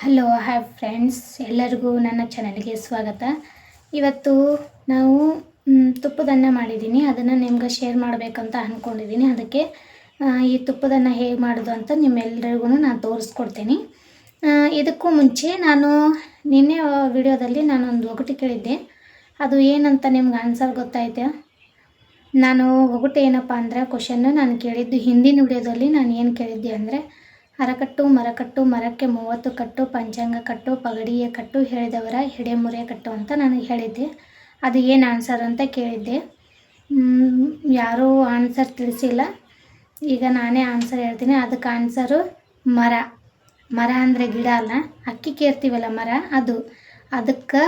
Hello hi friends ಎಲ್ಲರಿಗೂ ನನ್ನ ಚಾನಲ್ಗೆ ಸ್ವಾಗತ. ಇವತ್ತು ನಾವು ತುಪ್ಪದನ್ನು ಮಾಡಿದ್ದೀನಿ ಅದನ್ನು ನಿಮ್ಗೆ ಶೇರ್ ಮಾಡಬೇಕಂತ ಅಂದ್ಕೊಂಡಿದ್ದೀನಿ ಅದಕ್ಕೆ ಈ ತುಪ್ಪದನ್ನ ಹೇಗೆ ಮಾಡೋದು ಅಂತ ನಿಮ್ಮೆಲ್ಲರಿಗೂ ನಾನು ತೋರಿಸ್ಕೊಡ್ತೀನಿ. ಇದಕ್ಕೂ ಮುಂಚೆ ನಾನು ನಿನ್ನೆ ವಿಡಿಯೋದಲ್ಲಿ ನಾನೊಂದು ಒಗಟು ಕೇಳಿದ್ದೆ. ಅದು ಏನಂತ ನಿಮ್ಗೆ ಆನ್ಸರ್ ಗೊತ್ತಾಯ್ತಾ? ನಾನು ಒಗಟು ಏನಪ್ಪ ಅಂದರೆ ಕ್ವಶನ್ನು ನಾನು ಕೇಳಿದ್ದು ಹಿಂದಿನ ವಿಡಿಯೋದಲ್ಲಿ ನಾನು ಏನು ಕೇಳಿದ್ದೆ ಅಂದರೆ ಅರಕಟ್ಟು, ಮರಕಟ್ಟು, ಮರಕ್ಕೆ ಮೂವತ್ತು ಕಟ್ಟು, ಪಂಚಾಂಗ ಕಟ್ಟು, ಪಗಡಿಯ ಕಟ್ಟು ಹೇಳಿದವರ ಹಿಡೆಮುರೆ ಕಟ್ಟು ಅಂತ ನಾನು ಹೇಳಿದ್ದೆ. ಅದು ಏನು ಆನ್ಸರ್ ಅಂತ ಕೇಳಿದ್ದೆ. ಯಾರೂ ಆನ್ಸರ್ ತಿಳಿಸಿಲ್ಲ. ಈಗ ನಾನೇ ಆನ್ಸರ್ ಹೇಳ್ತೀನಿ. ಅದಕ್ಕೆ ಆನ್ಸರು ಮರ. ಮರ ಅಂದರೆ ಗಿಡ ಅಲ್ಲ. ಅಕ್ಕಿ ಕೇರ್ತೀವಲ್ಲ ಮರ? ಅದು. ಅದಕ್ಕೆ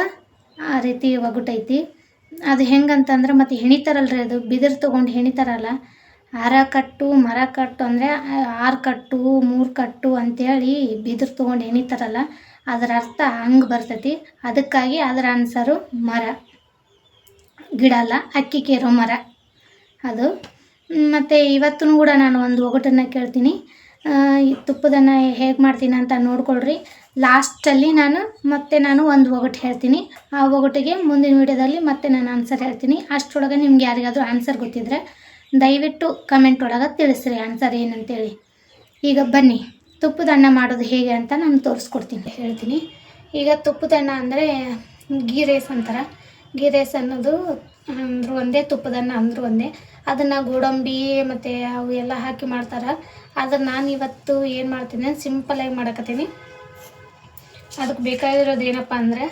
ಆ ರೀತಿ ಒಗಟೈತಿ. ಅದು ಹೆಂಗಂತಂದ್ರೆ ಮತ್ತು ಹೆಣಿತಾರಲ್ರಿ ಅದು. ಬಿದಿರು ತೊಗೊಂಡು ಹೆಣಿತಾರಲ್ಲ. ಅರ ಕಟ್ಟು, ಮರ ಕಟ್ಟು ಅಂದರೆ ಆರು ಕಟ್ಟು, ಮೂರು ಕಟ್ಟು ಅಂತೇಳಿ ಬಿದಿರು ತೊಗೊಂಡು ಹೆಣಿತಾರಲ್ಲ ಅದರ ಅರ್ಥ ಹಂಗೆ ಬರ್ತೈತಿ. ಅದಕ್ಕಾಗಿ ಅದರ ಆನ್ಸರು ಮರ. ಗಿಡ ಅಲ್ಲ, ಅಕ್ಕಿ, ಕೇರೋ, ಮರ. ಅದು. ಮತ್ತು ಇವತ್ತೂ ಕೂಡ ನಾನು ಒಂದು ಒಗಟನ್ನು ಕೇಳ್ತೀನಿ. ಈ ತುಪ್ಪದನ್ನು ಹೇಗೆ ಮಾಡ್ತೀನಿ ಅಂತ ನೋಡ್ಕೊಳ್ರಿ. ಲಾಸ್ಟಲ್ಲಿ ನಾನು, ಮತ್ತೆ ನಾನು ಒಂದು ಒಗಟು ಹೇಳ್ತೀನಿ. ಆ ಒಗಟಿಗೆ ಮುಂದಿನ ವಿಡಿಯೋದಲ್ಲಿ ಮತ್ತೆ ನಾನು ಆನ್ಸರ್ ಹೇಳ್ತೀನಿ. ಅಷ್ಟರೊಳಗೆ ನಿಮ್ಗೆ ಯಾರಿಗಾದ್ರೂ ಆನ್ಸರ್ ಗೊತ್ತಿದ್ರೆ ದಯವಿಟ್ಟು ಕಮೆಂಟ್ ಒಳಗೆ ತಿಳಿಸ್ರಿ ಆನ್ಸರ್ ಏನಂತೇಳಿ. ಈಗ ಬನ್ನಿ ತುಪ್ಪದ ಅನ್ನ ಮಾಡೋದು ಹೇಗೆ ಅಂತ ನಾನು ತೋರಿಸ್ಕೊಡ್ತೀನಿ. ಹೇಳ್ತೀನಿ. ಈಗ ತುಪ್ಪದ ಅನ್ನ ಅಂದರೆ ಗೀ ರೈಸ್ ಅಂತಾರೆ. ಗೀ ರೈಸ್ ಅನ್ನೋದು ಅಂದರೂ ಒಂದೇ ತುಪ್ಪದನ್ನ ಅಂದ್ರು ಒಂದೇ. ಅದನ್ನು ಗೋಡಂಬಿ ಮತ್ತು ಅವು ಎಲ್ಲ ಹಾಕಿ ಮಾಡ್ತಾರೆ. ಆದರೆ ನಾನು ಇವತ್ತು ಏನು ಮಾಡ್ತೀನಿ ಸಿಂಪಲಾಗಿ ಮಾಡಕತ್ತೀನಿ. ಅದಕ್ಕೆ ಬೇಕಾಗಿರೋದು ಏನಪ್ಪ ಅಂದರೆ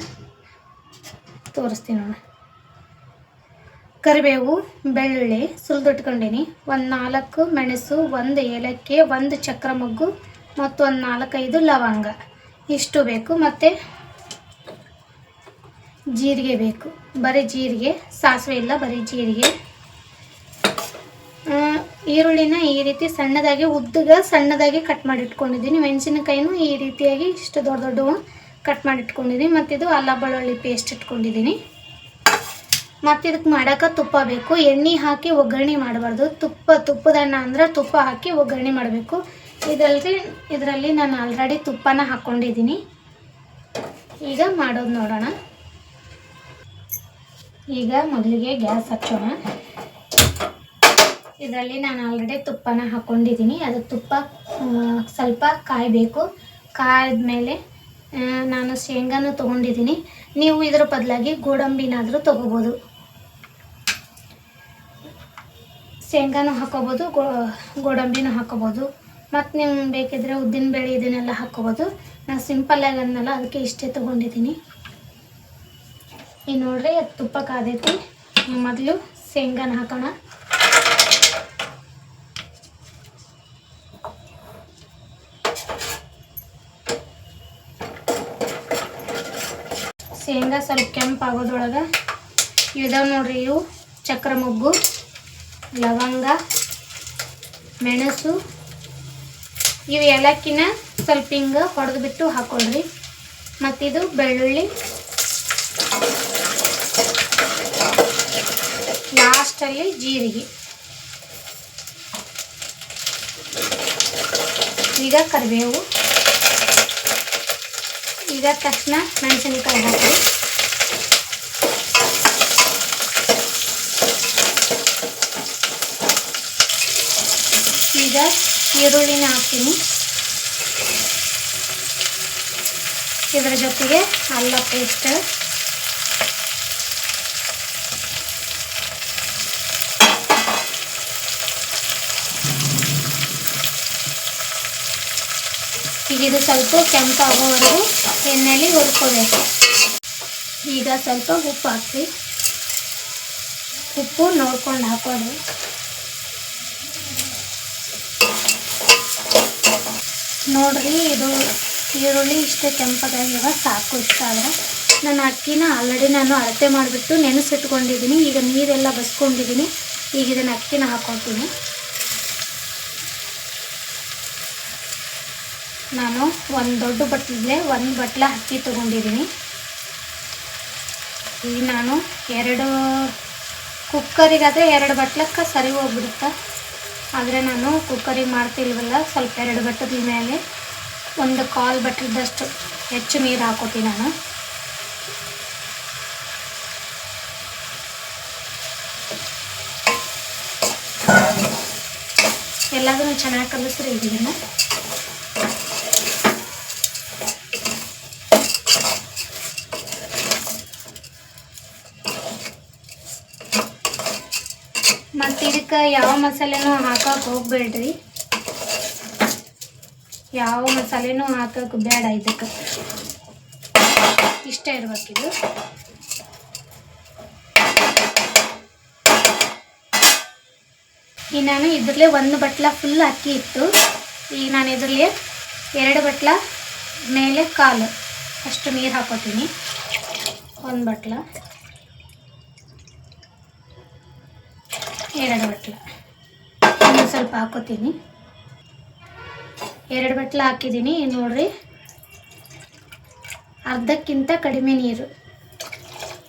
ತೋರಿಸ್ತೀನಿ ನೋಡಿ. ಕರಿಬೇವು, ಬೆಳ್ಳುಳ್ಳಿ ಸುಲಿದಿಟ್ಕೊಂಡೀನಿ. ಒಂದು ನಾಲ್ಕು ಮೆಣಸು, ಒಂದು ಏಲಕ್ಕಿ, ಒಂದು ಚಕ್ರ ಮೊಗ್ಗು ಮತ್ತು ಒಂದು ನಾಲ್ಕೈದು ಲವಂಗ. ಇಷ್ಟು ಬೇಕು ಮತ್ತು ಜೀರಿಗೆ ಬೇಕು. ಬರೀ ಜೀರಿಗೆ, ಸಾಸಿವೆ ಇಲ್ಲ, ಬರೀ ಜೀರಿಗೆ. ಈರುಳ್ಳಿನ ಈ ರೀತಿ ಸಣ್ಣದಾಗಿ, ಉದ್ದಗ ಸಣ್ಣದಾಗಿ ಕಟ್ ಮಾಡಿ ಇಟ್ಕೊಂಡಿದ್ದೀನಿ ಮೆಣಸಿನಕಾಯಿನೂ ಈ ರೀತಿಯಾಗಿ ಇಷ್ಟು ದೊಡ್ಡ ದೊಡ್ಡವು ಕಟ್ ಮಾಡಿ ಇಟ್ಕೊಂಡಿದ್ದೀನಿ ಮತ್ತು ಇದು ಅಲ್ಲ, ಬೆಳ್ಳುಳ್ಳಿ ಪೇಸ್ಟ್ ಇಟ್ಕೊಂಡಿದ್ದೀನಿ. ಮತ್ತು ಇದಕ್ಕೆ ಮಾಡೋಕೆ ತುಪ್ಪ ಬೇಕು. ಎಣ್ಣೆ ಹಾಕಿ ಒಗ್ಗರಣೆ ಮಾಡಬಾರ್ದು. ತುಪ್ಪ ತುಪ್ಪದಣ್ಣ ಅಂದ್ರೆ ತುಪ್ಪ ಹಾಕಿ ಒಗ್ಗರಣೆ ಮಾಡಬೇಕು. ಇದರಲ್ಲಿ ಇದರಲ್ಲಿ ನಾನು ಆಲ್ರೆಡಿ ತುಪ್ಪನ ಹಾಕ್ಕೊಂಡಿದ್ದೀನಿ ಈಗ ಮಾಡೋದು ನೋಡೋಣ. ಈಗ ಮೊದಲಿಗೆ ಗ್ಯಾಸ್ ಹಚ್ಚೋಣ. ಇದರಲ್ಲಿ ನಾನು ಆಲ್ರೆಡಿ ತುಪ್ಪನ ಹಾಕ್ಕೊಂಡಿದ್ದೀನಿ ಅದು ತುಪ್ಪ ಸ್ವಲ್ಪ ಕಾಯಬೇಕು. ಕಾಯ್ದ್ಮೇಲೆ ಆ, ನಾನು ಶೇಂಗಾನು ತೊಗೊಂಡಿದ್ದೀನಿ. ನೀವು ಇದರ ಬದಲಾಗಿ ಗೋಡಂಬಿನಾದರೂ ತೊಗೋಬೋದು. ಶೇಂಗಾನು ಹಾಕೋಬೋದು, ಗೋ, ಗೋಡಂಬಿನೂ ಹಾಕೋಬೋದು. ಮತ್ತು ನೀವು ಬೇಕಿದ್ರೆ ಉದ್ದಿನ ಬೇಳೆ ಇದನ್ನೆಲ್ಲ ಹಾಕೋಬೋದು. ನಾನು ಸಿಂಪಲ್ಲಾಗಿ ಅದನ್ನೆಲ್ಲ ಅದಕ್ಕೆ ಇಷ್ಟೇ ತೊಗೊಂಡಿದ್ದೀನಿ. ಈಗ ನೋಡ್ರಿ ಅದು ತುಪ್ಪ ಕಾದೈತಿ. ಮೊದಲು ಶೇಂಗಾನ ಹಾಕೋಣ. ಶೇಂಗಾ ಸ್ವಲ್ಪ ಕೆಂಪು ಆಗೋದ್ರೊಳಗೆ ಇದಾವೆ ನೋಡ್ರಿ ಇವು. ಚಕ್ರ ಮೊಗ್ಗು, ಲವಂಗ, ಮೆಣಸು. ಇವು ಏಲಕ್ಕಿನ ಸ್ವಲ್ಪ ಹಿಂಗೆ ಹೊಡೆದ್ಬಿಟ್ಟು ಹಾಕೊಳ್ರಿ. ಮತ್ತಿದು ಬೆಳ್ಳುಳ್ಳಿ. ಲಾಸ್ಟಲ್ಲಿ ಜೀರಿಗೆ. ಈಗ ಕರಿಬೇವು. ಈಗ ತಕ್ಷಣ ಮೆಣಸಿನಕಾಯಿ ಹಾಕಿ ಈಗ ಈರುಳ್ಳಿನ ಹಾಕ್ತೀನಿ. ಇದರ ಜೊತೆಗೆ ಅಲ್ಲ ಪೇಸ್ಟ್ ಈಗ ಇದು ಸ್ವಲ್ಪ ಕೆಂಪಾಗೋವರೆಗೂ ಎಣ್ಣೆಯಲ್ಲಿ ಹುರ್ಕೋಬೇಕು. ಈಗ ಸ್ವಲ್ಪ ಉಪ್ಪು ಹಾಕಿ ಉಪ್ಪು ನೋಡ್ಕೊಂಡು ಹಾಕೋದು ನೋಡ್ರಿ, ಇದು ಈರುಳ್ಳಿ ಇಷ್ಟೇ ಕೆಂಪಗಾಗ್ಯವ ಸಾಕು ಇಷ್ಟ ಆದರೆ. ನಾನು ಅಕ್ಕಿನ ಆಲ್ರೆಡಿ ನಾನು ಅಳತೆ ಮಾಡಿಬಿಟ್ಟು ನೆನೆಸಿಟ್ಕೊಂಡಿದ್ದೀನಿ. ಈಗ ನೀರೆಲ್ಲ ಬಸ್ಕೊಂಡಿದ್ದೀನಿ. ಈಗ ಇದನ್ನು ಅಕ್ಕಿನ ಹಾಕೊತೀನಿ ನಾನು ಒಂದು ದೊಡ್ಡ ಬಟ್ಲಿಗೆ ಒಂದು ಬಟ್ಲ ಅಕ್ಕಿ ತೊಗೊಂಡಿದ್ದೀನಿ ಈಗ ನಾನು ಎರಡು ಕುಕ್ಕರಿಗಾದರೆ ಎರಡು ಬಟ್ಲಕ್ಕೆ ಸರಿ ಹೋಗ್ಬಿಡುತ್ತೆ? ಆದರೆ ನಾನು ಕುಕ್ಕರಿಗೆ ಮಾಡ್ತಿಲ್ವಲ್ಲ, ಸ್ವಲ್ಪ ಎರಡು ಬಟ್ಟದ ಮೇಲೆ ಒಂದು ಕಾಲು ಬಟ್ಲದಷ್ಟು ಹೆಚ್ಚು ನೀರು ಹಾಕೋತೀನಿ ನಾನು. ಎಲ್ಲದನ್ನು ಚೆನ್ನಾಗಿ ಕಲಿಸ್ರಿ ಇದನ್ನು ಮತ್ತು ಇದಕ್ಕೆ ಯಾವ ಮಸಾಲೆನೂ ಹಾಕಕ್ಕೆ ಹೋಗ್ಬೇಡ್ರಿ. ಯಾವ ಮಸಾಲೆನೂ ಹಾಕಕ್ಕೆ ಬೇಡ ಇದಕ್ಕೆ. ಇಷ್ಟ ಇರ್ಬೇಕಿದು ಈಗ ನಾನು ಇದರಲ್ಲೇ ಒಂದು ಬಟ್ಲ ಫುಲ್ ಅಕ್ಕಿ ಇತ್ತು. ಈಗ ನಾನು ಇದರಲ್ಲಿ ಎರಡು ಬಟ್ಲ ಮೇಲೆ ಕಾಲು. ಅಷ್ಟು ನೀರು ಹಾಕೋತೀನಿ. ಒಂದು ಬಟ್ಲ. ಎರಡು ಬಟ್ಲ. ಇನ್ನು ಸ್ವಲ್ಪ ಹಾಕೋತೀನಿ. ಎರಡು ಬಟ್ಲ ಹಾಕಿದ್ದೀನಿ, ನೋಡ್ರಿ. ಅರ್ಧಕ್ಕಿಂತ ಕಡಿಮೆ ನೀರು.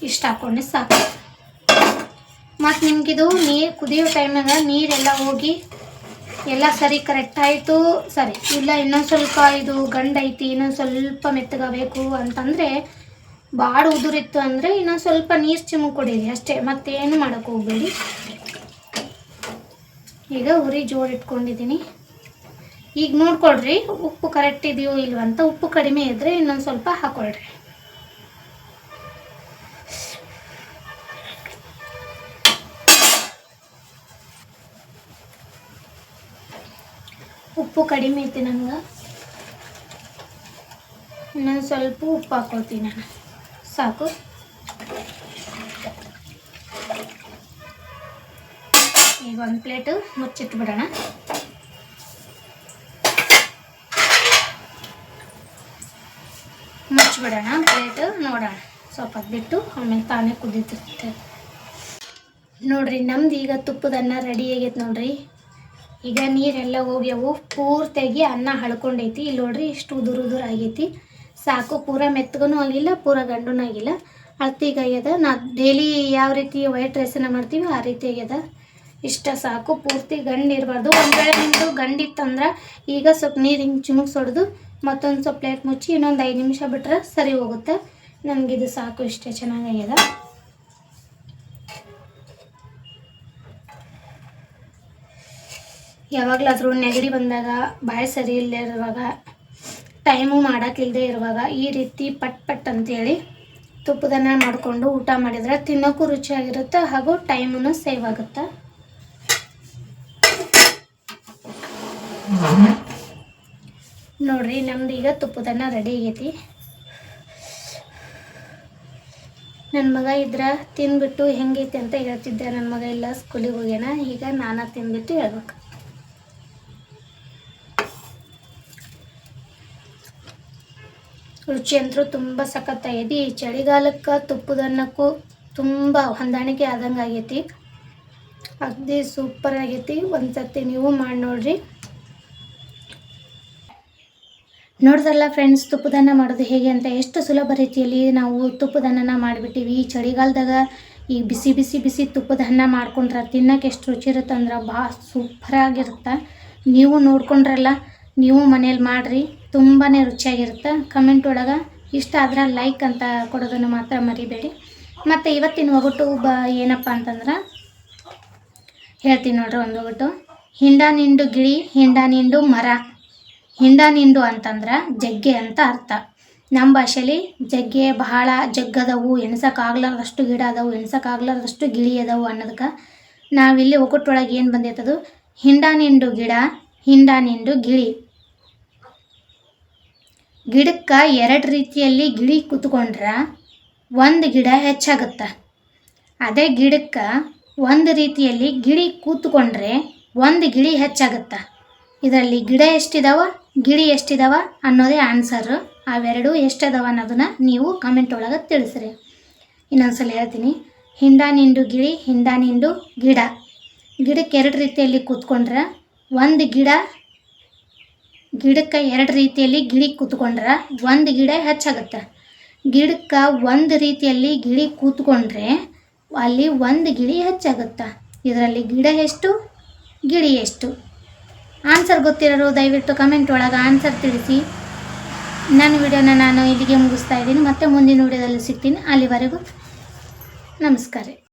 ಇಷ್ಟು ಹಾಕೊಂಡೆ ಸಾಕು. ಮತ್ತು ನಿಮಗಿದು ನೀರು ಕುದಿಯೋ ಟೈಮಾಗ ನೀರೆಲ್ಲ ಹೋಗಿ ಎಲ್ಲ ಸರಿ ಕರೆಕ್ಟ್ ಆಯಿತು. ಸರಿ, ಇಲ್ಲ ಇನ್ನೊಂದು ಸ್ವಲ್ಪ ಇದು ಗಂಡು ಐತಿ, ಇನ್ನೊಂದು ಸ್ವಲ್ಪ ಮೆತ್ತಗಬೇಕು ಅಂತಂದರೆ ಭಾಳ ಉದುರಿತ್ತು ಅಂದರೆ ಇನ್ನೊಂದು ಸ್ವಲ್ಪ ನೀರು ಚಿಮ್ಮು ಕೊಡಿರಿ ಅಷ್ಟೇ, ಮತ್ತೇನು ಮಾಡೋಕ್ಕೆ ಹೋಗಬೇಡಿ. ಈಗ ಉರಿ ಜೋಡಿಟ್ಕೊಂಡಿದ್ದೀನಿ ಈಗ ನೋಡ್ಕೊಳ್ರಿ, ಉಪ್ಪು ಕರೆಕ್ಟ್ ಇದೆಯೋ ಇಲ್ವ ಉಪ್ಪು ಕಡಿಮೆ ಇದ್ದರೆ ಇನ್ನೊಂದು ಸ್ವಲ್ಪ ಹಾಕೊಳ್ರಿ. ಉಪ್ಪು ಕಡಿಮೆ ಐತಿ ನಂಗೆ. ಇನ್ನೊಂದು ಸ್ವಲ್ಪ ಉಪ್ಪು ಹಾಕೊಳ್ತೀನಿ ನಾನು. ಸಾಕು. ಈಗ ಒಂದು ಪ್ಲೇಟು ಮುಚ್ಚಿಟ್ಬಿಡೋಣ. ಮುಚ್ಚಿಬಿಡೋಣ, ಪ್ಲೇಟ್ ನೋಡೋಣ. ಸ್ವಲ್ಪ ಬಿಟ್ಟು ಆಮೇಲೆ ತಾನೇ ಕುದೀತಿರುತ್ತೆ. ನೋಡ್ರಿ, ನಮ್ದು ಈಗ ತುಪ್ಪದ ಅನ್ನ ರೆಡಿ ಆಗೈತೆ ನೋಡ್ರಿ. ಈಗ ನೀರೆಲ್ಲ ಹೋಗ್ಯವು. ಪೂರ್ತಿಯಾಗಿ ಅನ್ನ ಹಳ್ಕೊಂಡೈತಿ. ಇಲ್ಲಿ ನೋಡ್ರಿ, ಇಷ್ಟು ಉದುರು ಉದುರು ಆಗೈತಿ. ಸಾಕು, ಪೂರ ಮೆತ್ತಗೂ ಆಗಿಲ್ಲ, ಪೂರ ಗಂಡೂ ಆಗಿಲ್ಲ. ಅಳ್ತಿಗೆ ಆಗ್ಯದ ನಾ ಡೈಲಿ ಯಾವ ರೀತಿ ವೈಟ್ ರೈಸನ್ನು ಮಾಡ್ತೀವಿ ಆ ರೀತಿ ಇಷ್ಟ ಸಾಕು, ಪೂರ್ತಿ ಗಂಡು ಇರಬಾರ್ದು. ಒಂದು ವೇಳೆ ನಿಮ್ಮದು ಗಂಡಿತ್ತಂದ್ರೆ ಈಗ ಸ್ವಲ್ಪ ನೀರು ಹಿಂಗೆ ಚಿಮುಕ್ ಸೊಡ್ದು ಮತ್ತೊಂದು ಸ್ವಲ್ಪ ಪ್ಲೇಟ್ ಮುಚ್ಚಿ ಇನ್ನೊಂದು ಐದು ನಿಮಿಷ ಬಿಟ್ರೆ ಸರಿ ಹೋಗುತ್ತೆ. ನನಗಿದು ಸಾಕು, ಇಷ್ಟೇ ಚೆನ್ನಾಗಾಗ್ಯದ ಯಾವಾಗಲಾದರೂ ನೆಗಡಿ ಬಂದಾಗ, ಬಾಯಿ ಸರಿ ಇಲ್ಲದೆ ಇರುವಾಗ, ಟೈಮು ಮಾಡೋಕ್ಕಿಲ್ಲದೆ ಇರುವಾಗ ಈ ರೀತಿ ಪಟ್ ಪಟ್ ಅಂತೇಳಿ ತುಪ್ಪದನ್ನ ಮಾಡಿಕೊಂಡು ಊಟ ಮಾಡಿದರೆ ತಿನ್ನೋಕ್ಕೂ ರುಚಿಯಾಗಿರುತ್ತೆ ಹಾಗೂ ಟೈಮೂ ಸೇವ್ ಆಗುತ್ತೆ. ನೋಡ್ರಿ, ನಮ್ದು ಈಗ ತುಪ್ಪದನ್ನ ರೆಡಿ ಆಗೈತಿ. ನನ್ನ ಮಗ ಇದ್ರ ತಿಂದ್ಬಿಟ್ಟು ಹೆಂಗೈತಿ ಅಂತ ಹೇಳ್ತಿದ್ದೆ. ನನ್ನ ಮಗ ಇಲ್ಲ ಸ್ಕೂಲಿಗೆ ಹೋಗ್ಯಾನ. ಈಗ ನಾನು ತಿನ್ಬಿಟ್ಟು ಹೇಳ್ಬೇಕು. ರುಚಿ ಅಂತೂ ತುಂಬ ಸಖತ್ತಾಗೈತಿ. ಈ ಚಳಿಗಾಲಕ್ಕೆ ತುಪ್ಪದನ್ನಕ್ಕೂ ತುಂಬ ಹೊಂದಾಣಿಕೆ ಆದಂಗೆ ಆಗೈತಿ ಅಗದಿ ಸೂಪರ್ ಆಗೈತಿ. ಒಂದ್ಸತಿ ನೀವು ಮಾಡಿ ನೋಡ್ರಿ. ನೋಡಿದ್ರಲ್ಲ ಫ್ರೆಂಡ್ಸ್ ತುಪ್ಪದನ್ನ ಮಾಡೋದು ಹೇಗೆ ಅಂತ ಎಷ್ಟು ಸುಲಭ ರೀತಿಯಲ್ಲಿ ನಾವು ತುಪ್ಪದನ್ನ ಮಾಡಿಬಿಟ್ಟಿವಿ. ಈ ಚಳಿಗಾಲದಾಗ ಈ ಬಿಸಿ ಬಿಸಿ ಬಿಸಿ ತುಪ್ಪದ ಅನ್ನ ಮಾಡ್ಕೊಂಡ್ರೆ ತಿನ್ನಕ್ಕೆ ಎಷ್ಟು ರುಚಿ ಇರುತ್ತೆ ಅಂದ್ರೆ ಭಾಳ ಸೂಪರಾಗಿರುತ್ತೆ ನೀವು ನೋಡ್ಕೊಂಡ್ರಲ್ಲ, ನೀವು ಮನೇಲಿ ಮಾಡಿರಿ ತುಂಬಾ ರುಚಿಯಾಗಿರುತ್ತೆ. ಕಮೆಂಟ್ ಒಳಗೆ ಇಷ್ಟ ಆದ್ರೆ ಲೈಕ್ ಅಂತ ಕೊಡೋದನ್ನು ಮಾತ್ರ ಮರಿಬೇಡಿ. ಮತ್ತು ಇವತ್ತಿನ ಒಗಟು ಬ ಏನಪ್ಪ ಅಂತಂದ್ರೆ, ಹೇಳ್ತೀನಿ ನೋಡ್ರಿ ಒಂದು ಒಗಟು. ಹಿಂಡ ನಿಂಡು ಗಿಳಿ, ಹಿಂಡ ನಿಂಡು ಮರ. ಹಿಂಡ ನಿಂಡು ಅಂತಂದ್ರೆ ಜಗ್ಗೆ ಅಂತ ಅರ್ಥ. ನಮ್ಮ ಭಾಷೆಲಿ ಜಗ್ಗೆ ಬಹಳ ಜಗ್ಗದವು, ಎಣ್ಸಕ್ಕಾಗ್ಲಾರ್ದಷ್ಟು ಗಿಡ ಅದಾವು ಎಣ್ಸಕ್ಕಾಗ್ಲಾರ್ದಷ್ಟು ಗಿಳಿ ಅದಾವು ಅನ್ನೋದಕ್ಕೆ ನಾವಿಲ್ಲಿ ಒಕ್ಕೊಟ್ಟೊಳಗೆ ಏನು ಬಂದೈತದು? ಹಿಂಡ ನಿಂಡು ಗಿಡ, ಹಿಂಡ ನಿಂಡು ಗಿಳಿ. ಗಿಡಕ್ಕೆ ಎರಡು ರೀತಿಯಲ್ಲಿ ಗಿಳಿ ಕೂತ್ಕೊಂಡ್ರೆ ಒಂದು ಗಿಡ ಹೆಚ್ಚಾಗುತ್ತೆ. ಅದೇ ಗಿಡಕ್ಕೆ ಒಂದು ರೀತಿಯಲ್ಲಿ ಗಿಳಿ ಕೂತ್ಕೊಂಡ್ರೆ ಒಂದು ಗಿಳಿ ಹೆಚ್ಚಾಗುತ್ತೆ. ಇದರಲ್ಲಿ ಗಿಡ ಎಷ್ಟಿದಾವ, ಗಿಳಿ ಎಷ್ಟಿದಾವ ಅನ್ನೋದೇ ಆನ್ಸರ್ ಅವೆರಡು ಎಷ್ಟಿದಾವ ಅನ್ನೋದನ್ನ ನೀವು ಕಮೆಂಟ್ ಒಳಗೆ ತಿಳಿಸ್ರಿ. ಇನ್ನೊಂದ್ಸಲ ಹೇಳ್ತೀನಿ. ಹಿಂಡ ನಿಂಡು ಗಿಳಿ, ಹಿಂಡ ನಿಂಡು ಗಿಡ. ಗಿಡಕ್ಕೆ ಎರಡು ರೀತಿಯಲ್ಲಿ ಕೂತ್ಕೊಂಡ್ರೆ. ಒಂದು ಗಿಡ, ಗಿಡಕ್ಕೆ ಎರಡು ರೀತಿಯಲ್ಲಿ ಗಿಳಿ ಕೂತ್ಕೊಂಡ್ರೆ ಒಂದು ಗಿಡ ಹೆಚ್ಚಾಗುತ್ತೆ. ಗಿಡಕ್ಕೆ ಒಂದು ರೀತಿಯಲ್ಲಿ ಗಿಳಿ ಕೂತ್ಕೊಂಡ್ರೆ ಅಲ್ಲಿ ಒಂದು ಗಿಳಿ ಹೆಚ್ಚಾಗುತ್ತೆ. ಇದರಲ್ಲಿ ಗಿಡ ಎಷ್ಟು, ಗಿಳಿ ಎಷ್ಟು? ಆನ್ಸರ್ ಗೊತ್ತಿರೋರು ದಯವಿಟ್ಟು ಕಮೆಂಟ್ ಒಳಗೆ ಆನ್ಸರ್ ತಿಳಿಸಿ. ನನ್ನ ವಿಡಿಯೋನ ನಾನು ಇಲ್ಲಿಗೆ ಮುಗಿಸ್ತಾ ಇದ್ದೀನಿ. ಮತ್ತೆ ಮುಂದಿನ ವಿಡಿಯೋದಲ್ಲಿ ಸಿಗ್ತೀನಿ. ಅಲ್ಲಿವರೆಗೂ ನಮಸ್ಕಾರ.